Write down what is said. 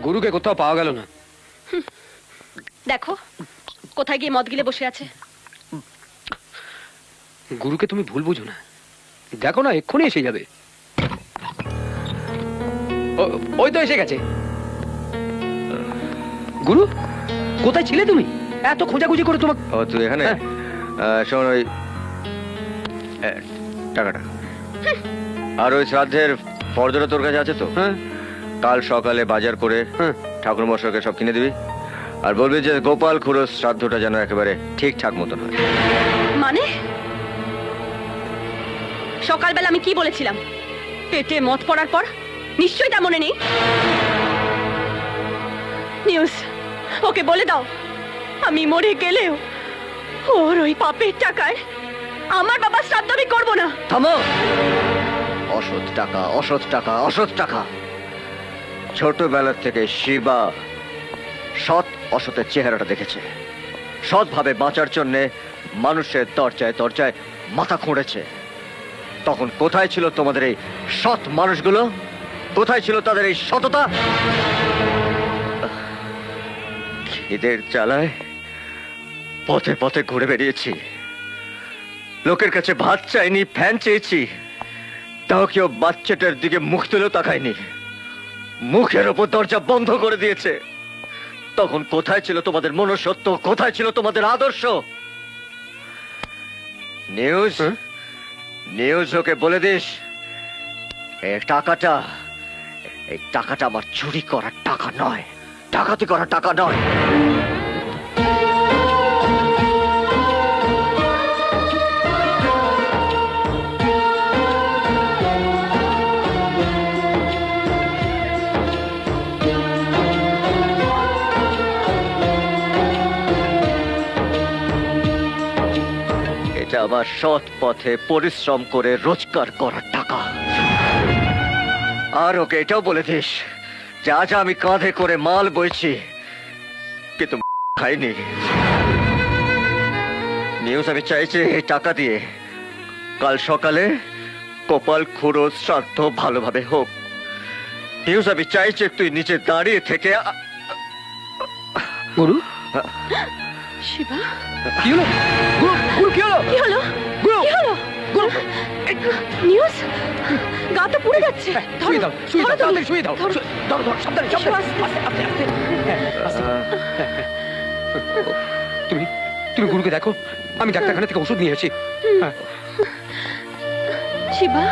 গুরুকে কোথাও পাওয়া গেল না। দেখো কোথায় গিয়ে মদ গিলে বসে আছে? গুরুকে তুমি ভুল বুঝো না। দেখো না এক্ষুনি এসে যাবে। ওই তো এসে গেছে। গুরু কোথায় ছিলে তুমি? এত খোঁজাখুঁজি করে তোমাকে ও তুই এখানে? হ্যাঁ। আহ, শোন ওই এ, টাকাটা। আর ওই শ্রাদ্ধের ফর্দটা তোর কাছে আছে তো? হ্যাঁ। কাল সকালে বাজার করে হ্যাঁ ঠাকুর মশাইকে সব কিনে দিবি। আর বলবি যে গোপাল খুড়ো শ্রাদ্ধটা যেন একেবারে ঠিকঠাক মতন হয়। মানে? সকালবেলা আমি কি বলেছিলাম? পেটে মদ পড়ার পর? নিশ্চয়ই তা মনে নেই? নিউজ ওকে বলে দাও। আমি মরে গেলেও ওর ওই পাপের টাকায় আমার বাবা শ্রাদ্ধ আমি করব না। থামো! অসৎ টাকা অসৎ টাকা অসৎ টাকা। ছোটবেলা থেকে শিবা সৎ অসতের চেহারাটা দেখেছে। সৎভাবে বাঁচার জন্য মানুষের দরজায় দরজায় মাথা খুঁড়েছে। তখন কোথায় ছিল তোমাদের এই সৎ মানুষগুলো? কোথায় ছিল তাদের এই সততা? খিদের চালায় পথে পথে ঘুরে বেরিয়েছি লোকের কাছে ভাত চাইনি, ফ্যান চেয়েছি। তাও কেউ বাচ্চাটার দিকে মুখ তুলেও তাকায়নি। মুখের ওপর দরজা বন্ধ করে দিয়েছে। তখন কোথায় ছিল তোমাদের মনুষ্যত্ব? কোথায় ছিল তোমাদের আদর্শ? নিউজ? হ্যাঁ? নিউজ ওকে বলে দিস এই টাকাটা এই টাকাটা আমার চুরি করার টাকা নয়। ডাকাতি করার টাকা নয়। আমার সৎ পথে পরিশ্রম করে রোজগার করার টাকা। আর ওকে এটাও বলে দিস যা যা আমি কাঁধে করে মাল বইছি কিন্তু খাইনি। নিউজ আমি চাইছি এই টাকা দিয়ে। কাল সকালে কপাল খুঁড়ো শ্রাদ্ধ ভালোভাবে হোক। নিউজ আমি চাইছি তুই নিচে দাঁড়িয়ে থেকে গুরু? শিবা? কি হলো? গুরু গুরু কি হলো? কি হলো? গুরু কি হলো? গুরু। নিউজ? গা তো পুড়ে যাচ্ছে। শুয়ে দাও শুয়ে দাও তাড়াতাড়ি শুয়ে দাও। ধরো। ধরো ধরো সাবধানে সাবধানে আস্তে। আস্তে হ্যাঁ। তুমি তুমি গুরুকে দেখো। আমি ডাক্তারখানা থেকে ওষুধ নিয়ে আসি হ্যাঁ। শিবা?